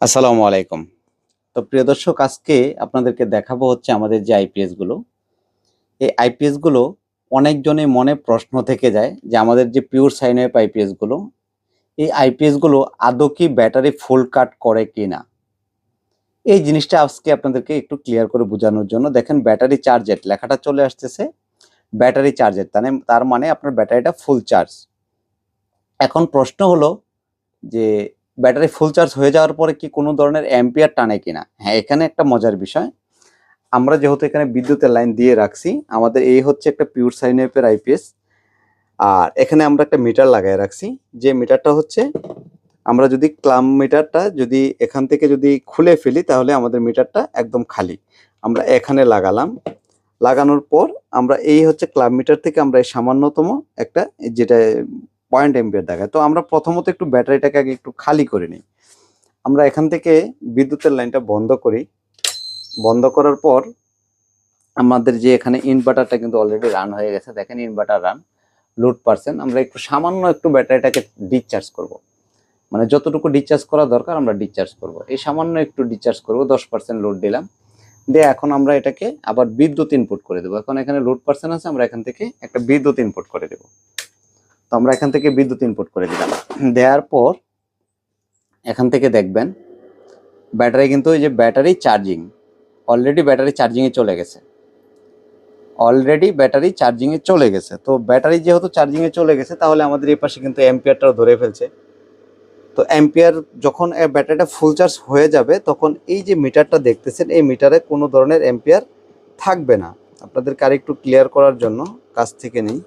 আসসালামু আলাইকুম। তো প্রিয় দর্শক, আজকে আপনাদেরকে দেখাবো হচ্ছে আমাদের যে আইপিএসগুলো। এই আইপিএসগুলো অনেকজনের মনে প্রশ্ন থেকে যায় যে আমাদের যে পিওর সাইন ওয়েভ আইপিএসগুলো, এই আইপিএসগুলো আদৌ কি ব্যাটারি ফুল কাট করে কি না এই জিনিসটা আজকে আপনাদেরকে একটু ক্লিয়ার করে বোঝানোর জন্য। দেখেন ব্যাটারি চার্জের লেখাটা চলে আসতেছে। ব্যাটারি চার্জের তার তার মানে আপনার ব্যাটারিটা ফুল চার্জ এখন প্রশ্ন হলো যে ব্যাটারি ফুল চার্জ হয়ে যাওয়ার পরে কি কোনো ধরনের অ্যাম্পিয়ার টানে কিনা? হ্যাঁ এখানে একটা মজার বিষয়। আমরা যেহেতু এখানে বিদ্যুতের লাইন দিয়ে রাখছি, আমাদের এই হচ্ছে একটা পিওর সাইন ওয়েভের আইপিএস আর এখানে আমরা একটা মিটার লাগাই রাখছি, যে মিটারটা হচ্ছে আমরা যদি ক্লাম মিটারটা যদি এখান থেকে যদি খুলে ফেলি, তাহলে আমাদের মিটারটা একদম খালি। আমরা এখানে লাগালাম। লাগানোর পর আমরা এই হচ্ছে ক্লাব মিটার থেকে আমরা এই সামান্যতম একটা যেটা পয়েন্ট এম্পিয়ার দেখায়। তো আমরা প্রথমত একটু ব্যাটারিটাকে আগে একটু খালি করে নিই। আমরা এখান থেকে বিদ্যুতের লাইনটা বন্ধ করি। বন্ধ করার পর আমাদের যে এখানে ইনভার্টারটা কিন্তু অলরেডি রান হয়ে গেছে। দেখেন ইনভার্টার রান লোড পার্সেন্ট আমরা একটু সামান্য একটু ব্যাটারিটাকে ডিসচার্জ করব। মানে যতটুকু ডিসচার্জ করা দরকার আমরা ডিসচার্জ করব। এই সামান্য একটু ডিসচার্জ করব, দশ পার্সেন্ট লোড দিলাম। দিয়ে এখন আমরা এটাকে আবার বিদ্যুৎ ইনপুট করে দেবো। এখন এখানে লোড পার্সেন্ট আছে, আমরা এখান থেকে একটা বিদ্যুৎ ইনপুট করে দেবো। তো আমরা এখান থেকে বিদ্যুৎ ইনপুট করে দিলাম। দেওয়ার পর এখান থেকে দেখবেন, ব্যাটারি কিন্তু এই যে ব্যাটারি চার্জিং অলরেডি ব্যাটারি চার্জিংয়ে চলে গেছে। অলরেডি ব্যাটারি চার্জিংয়ে চলে গেছে। তো ব্যাটারি যেহেতু চার্জিংয়ে চলে গেছে, তাহলে আমাদের এই পাশে কিন্তু অ্যাম্পিয়ারটাও ধরে ফেলছে। তো অ্যাম্পিয়ার যখন ব্যাটারিটা ফুল চার্জ হয়ে যাবে, তখন এই যে মিটারটা দেখতেছেন, এই মিটারে কোনো ধরনের অ্যাম্পিয়ার থাকবে না। আপনাদেরকে আরেকটু ক্লিয়ার করার জন্য কাছ থেকে নিই।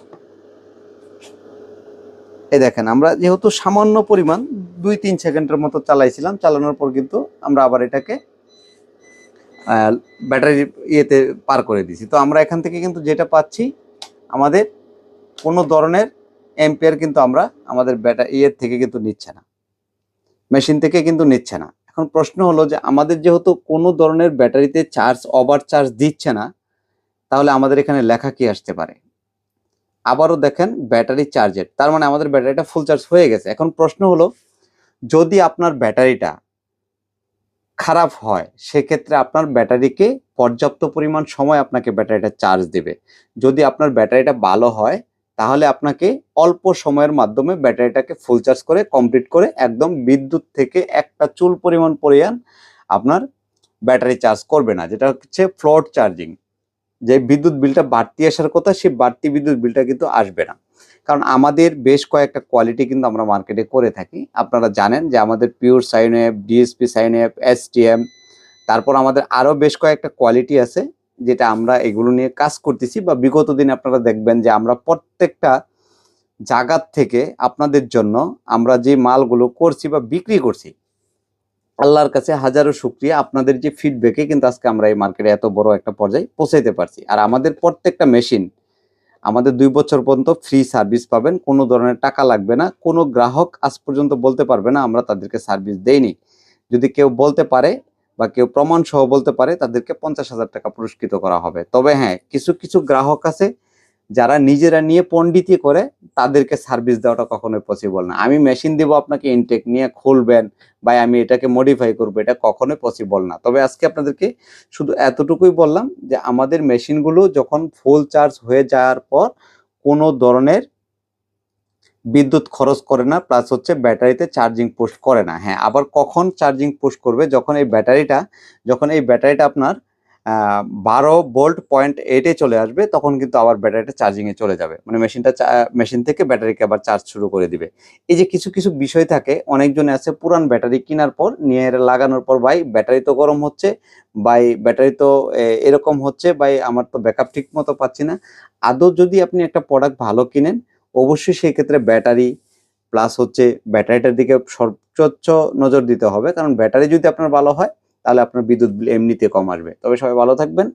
এই দেখেন, আমরা যেহেতু সামান্য পরিমাণ দুই তিন সেকেন্ডের মতো চালাইছিলাম, চালানোর পর কিন্তু আমরা আবার এটাকে ব্যাটারি ইয়েতে পার করে দিছি তো আমরা এখান থেকে কিন্তু যেটা পাচ্ছি, আমাদের কোনো ধরনের এম্পিয়ার কিন্তু আমরা আমাদের ব্যাটা ইয়ের থেকে কিন্তু নিচ্ছে না। মেশিন থেকে কিন্তু নিচ্ছে না। এখন প্রশ্ন হলো যে, আমাদের যেহেতু কোনো ধরনের ব্যাটারিতে চার্জ ওভার চার্জ দিচ্ছে না, তাহলে আমাদের এখানে লেখা কি আসতে পারে? আবারও দেখেন ব্যাটারি চার্জের তার মানে আমাদের ব্যাটারিটা ফুল চার্জ হয়ে গেছে। এখন প্রশ্ন হলো, যদি আপনার ব্যাটারিটা খারাপ হয়, সেক্ষেত্রে আপনার ব্যাটারিকে পর্যাপ্ত পরিমাণ সময় আপনাকে ব্যাটারিটা চার্জ দেবে। যদি আপনার ব্যাটারিটা ভালো হয়, তাহলে আপনাকে অল্প সময়ের মাধ্যমে ব্যাটারিটাকে ফুল চার্জ করে কমপ্লিট করে একদম বিদ্যুৎ থেকে একটা চুল পরিমাণ পরিমাণ আপনার ব্যাটারি চার্জ করবে না, যেটা হচ্ছে ফ্লোট চার্জিং যে বিদ্যুৎ বিলটা বাড়তি আসার কথা, সেই বাড়তি বিদ্যুৎ বিলটা কিন্তু আসবে না। কারণ আমাদের বেশ কয়েকটা কোয়ালিটি কিন্তু আমরা মার্কেটে করে থাকি। আপনারা জানেন যে আমাদের pure sine app DSP sine app STM তারপর আমাদের আরও বেশ কয়েকটা কোয়ালিটি আছে, যেটা আমরা এগুলো নিয়ে কাজ করতেছি বা বিগত দিনে আপনারা দেখবেন যে আমরা প্রত্যেকটা জায়গার থেকে আপনাদের জন্য আমরা যে মালগুলো করছি বা বিক্রি করছি আল্লাহর কাছে হাজারো শুক্রিয়া। আপনাদের যে ফিডব্যাকে কিন্তু আজকে আমরা এই মার্কেটে এত বড় একটা পর্যায়ে পৌঁছাইতে পারছি। আর আমাদের প্রত্যেকটা মেশিন আমাদের দুই বছর পর্যন্ত ফ্রি সার্ভিস পাবেন। কোনো ধরনের টাকা লাগবে না। কোনো গ্রাহক আজ পর্যন্ত বলতে পারবে না, আমরা তাদেরকে সার্ভিস দেইনি। যদি কেউ বলতে পারে বা কেউ প্রমাণ সহ বলতে পারে, তাদেরকে পঞ্চাশ হাজার টাকা পুরস্কৃত করা হবে। তবে হ্যাঁ কিছু কিছু গ্রাহক আছে যারা নিজেরা নিয়ে পণ্ডিতি করে, তাদেরকে সার্ভিস দেওয়াটা কখনোই পসিবল না। আমি মেশিন দেবো আপনাকে ইনটেক নিয়ে খুলবেন বা আমি এটাকে মডিফাই করব, এটা কখনোই পসিবল না। তবে আজকে আপনাদেরকে শুধু এতটুকুই বললাম যে আমাদের মেশিনগুলো যখন ফুল চার্জ হয়ে যাওয়ার পর কোনো ধরনের বিদ্যুৎ খরচ করে না প্লাস হচ্ছে ব্যাটারিতে চার্জিং পোস্ট করে না। হ্যাঁ আবার কখন চার্জিং পোস্ট করবে? যখন এই ব্যাটারিটা, যখন এই ব্যাটারিটা আপনার বারো ভোল্ট পয়েন্ট এইটে চলে আসবে, তখন কিন্তু আবার ব্যাটারিটা চার্জিংয়ে চলে যাবে। মানে মেশিনটা মেশিন থেকে ব্যাটারিকে আবার চার্জ শুরু করে দিবে। এই যে কিছু কিছু বিষয় থাকে, অনেকজনে আছে পুরান ব্যাটারি কেনার পর, নিয়ে লাগানোর পর, ভাই, ব্যাটারি তো গরম হচ্ছে বাই ব্যাটারি তো এরকম হচ্ছে বাই আমার তো ব্যাকআপ ঠিক মতো পাচ্ছি না। আদৌ যদি আপনি একটা প্রোডাক্ট ভালো কিনেন, অবশ্যই সেই ক্ষেত্রে ব্যাটারি প্লাস হচ্ছে ব্যাটারিটার দিকে সর্বোচ্চ নজর দিতে হবে। কারণ ব্যাটারি যদি আপনার ভালো হয় তাহলে আপনার বিদ্যুৎ বিল এমনিতে কম আসবে। তবে সবাই ভালো থাকবেন।